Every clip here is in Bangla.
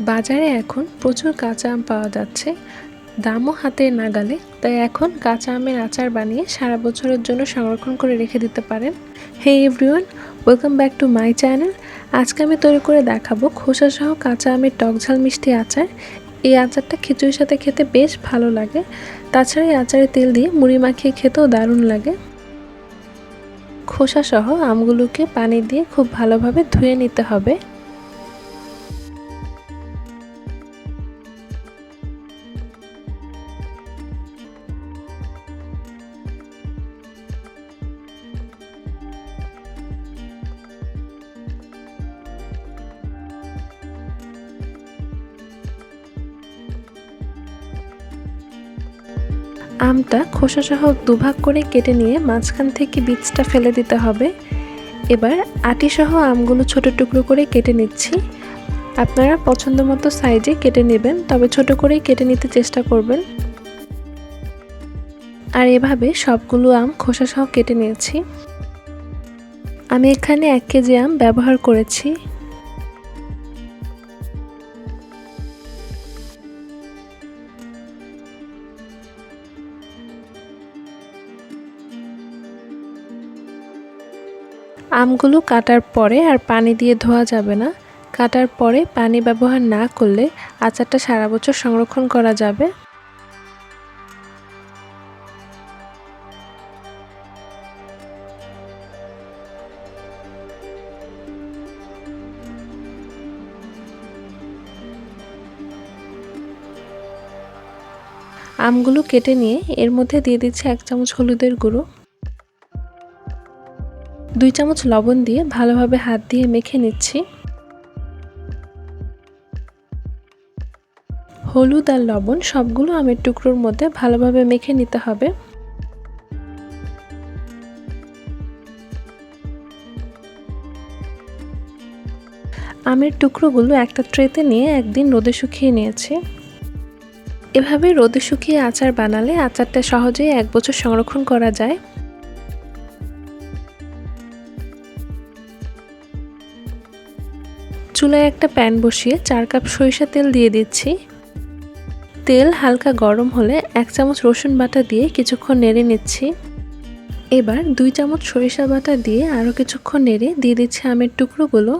বাজারে এখন প্রচুর কাঁচা আম পাওয়া যাচ্ছে। দামও হাতের নাগালে, তাই এখন কাঁচা আমের আচার বানিয়ে সারা বছরের জন্য সংরক্ষণ করে রেখে দিতে পারেন। Hey everyone, welcome back to my channel. আজকে আমি তৈরি করে দেখাবো খোসা সহ কাঁচা আমের টকঝাল মিষ্টি আচার। এই আচারটা খিচুড়ির সাথে খেতে বেশ ভালো লাগে। তাছাড়া এই আচারে তেল দিয়ে মুড়ি মাখিয়ে খেতেও দারুণ লাগে। খোসা সহ আমগুলোকে পানি দিয়ে খুব ভালোভাবে ধুয়ে নিতে হবে। আমটা খোসাসহ দুভাগ করে কেটে নিয়ে মাঝখান থেকে বীজটা ফেলে দিতে হবে। এবার আটিসহ আমগুলো ছোট টুকরো করে কেটে নিচ্ছি। আপনারা পছন্দ মতো সাইজে কেটে নেবেন, তবে ছোট করেই কেটে নিতে চেষ্টা করবেন। আর এভাবে সবগুলো আম খোসাসহ কেটে নিয়েছি। আমি এখানে এক কেজি আম ব্যবহার করেছি। আমগুলো কাটার পরে আর পানি দিয়ে ধোয়া যাবে না। কাটার পরে পানি ব্যবহার না করলে আচারটা সারা বছর সংরক্ষণ করা যাবে। আমগুলো কেটে নিয়ে এর মধ্যে দিয়ে দিচ্ছে এক চামচ হলুদের গুঁড়ো। দুই চামচ লবণ দিয়ে ভালোভাবে হাত দিয়ে মেখে নিচ্ছি। হলুদ আর লবণ সবগুলো আমের টুকরোর মধ্যে ভালোভাবে মেখে নিতে হবে। আমের টুকরোগুলো একটা ট্রেতে নিয়ে একদিন রোদে শুকিয়ে নিয়েছি। এভাবে রোদে শুকিয়ে আচার বানালে আচারটা সহজেই এক বছর সংরক্ষণ করা যায়। চুলায় একটা প্যান বসিয়ে চার কাপ সরিষা তেল দিয়ে দিচ্ছি। তেল হালকা গরম হলে এক চামচ রসুন বাটা দিয়ে কিছুক্ষণ নেড়ে নিচ্ছি। এবার দুই চামচ সরিষা বাটা দিয়ে আরও কিছুক্ষণ নেড়ে দিয়ে দিচ্ছি আমের টুকরোগুলো।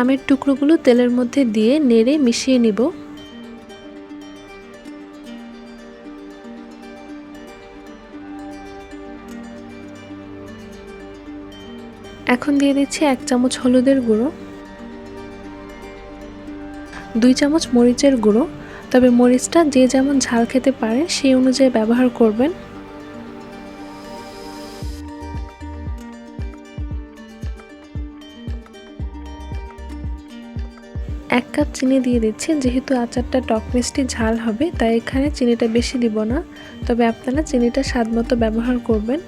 আমের টুকরোগুলো তেলের মধ্যে দিয়ে নেড়ে মিশিয়ে নিব। এখন দিয়ে দিচ্ছি এক চামচ হলুদের গুঁড়ো, দুই চামচ মরিচের গুঁড়ো। তবে মরিচটা যে যেমন ঝাল খেতে পারে, সেই অনুযায়ী ব্যবহার করবেন। এক কাপ চিনি দিয়ে দিচ্ছি। যেহেতু আচারটা টক মিষ্টি ঝাল হবে, তাই এখানে চিনিটা বেশি দিব না। তবে আপনারা চিনিটা স্বাদ মতো ব্যবহার করবেন।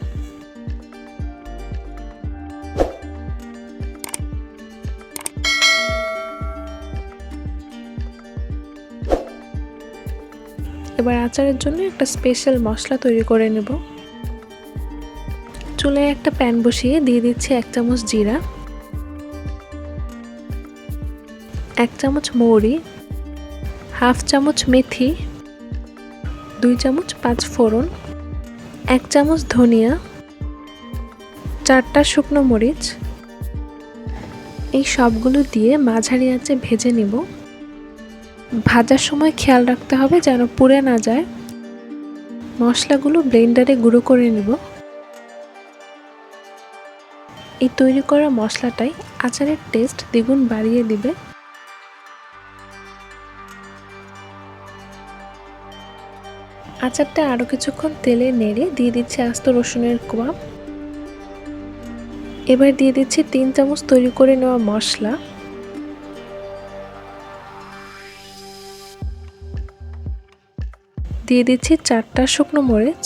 এবার আচারের জন্য একটা স্পেশাল মশলা তৈরি করে নেব। চুলায় একটা প্যান বসিয়ে দিয়ে দিচ্ছি এক চামচ জিরা। এক চামচ মৌরি, হাফ চামচ মেথি, দুই চামচ পাঁচ ফোড়ন, এক চামচ ধনিয়া, চারটা শুকনো মরিচ। এই সবগুলো দিয়ে মাঝারি আঁচে ভেজে নিব। ভাজার সময় খেয়াল রাখতে হবে যেন পুড়ে না যায়। মশলাগুলো ব্লেন্ডারে গুঁড়ো করে নেব। এই তৈরি করা মশলাটাই আচারের টেস্ট দ্বিগুণ বাড়িয়ে দিবে। আচারটা আরও কিছুক্ষণ তেলে নেড়ে দিয়ে দিচ্ছি আস্ত রসুনের কোয়া। এবার দিয়ে দিচ্ছি তিন চামচ তৈরি করে নেওয়া মশলা। দিয়ে দিচ্ছি চারটা শুকনো মরিচ।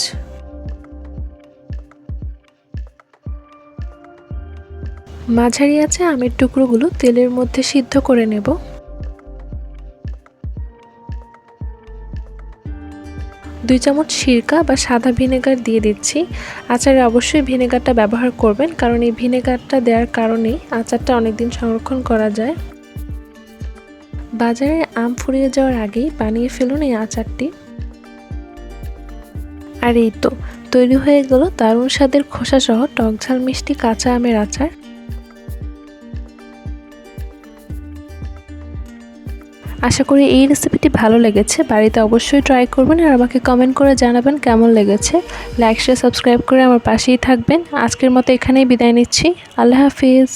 মাঝারি আছে আমের টুকরোগুলো তেলের মধ্যে সিদ্ধ করে নেব। দুই চামচ সিরকা বা সাদা ভিনেগার দিয়ে দিচ্ছি। আচারে অবশ্যই ভিনেগারটা ব্যবহার করবেন, কারণ এই ভিনেগারটা দেওয়ার কারণেই আচারটা অনেকদিন সংরক্ষণ করা যায়। বাজারে আম ফুরিয়ে যাওয়ার আগেই বানিয়ে ফেলুন এই আচারটি। আর এই তো, তৈরি হয়ে গেল দারুণ স্বাদের খোসাসহ টকঝাল মিষ্টি কাঁচা আমের আচার। আশা করি এই রেসিপিটি ভালো লেগেছে। বাড়িতে অবশ্যই ট্রাই করবেন আর আমাকে কমেন্ট করে জানাবেন কেমন লেগেছে। লাইক শেয়ার সাবস্ক্রাইব করে আমার পাশেই থাকবেন। আজকের মতো এখানেই বিদায় নিচ্ছি। আল্লাহ হাফিজ।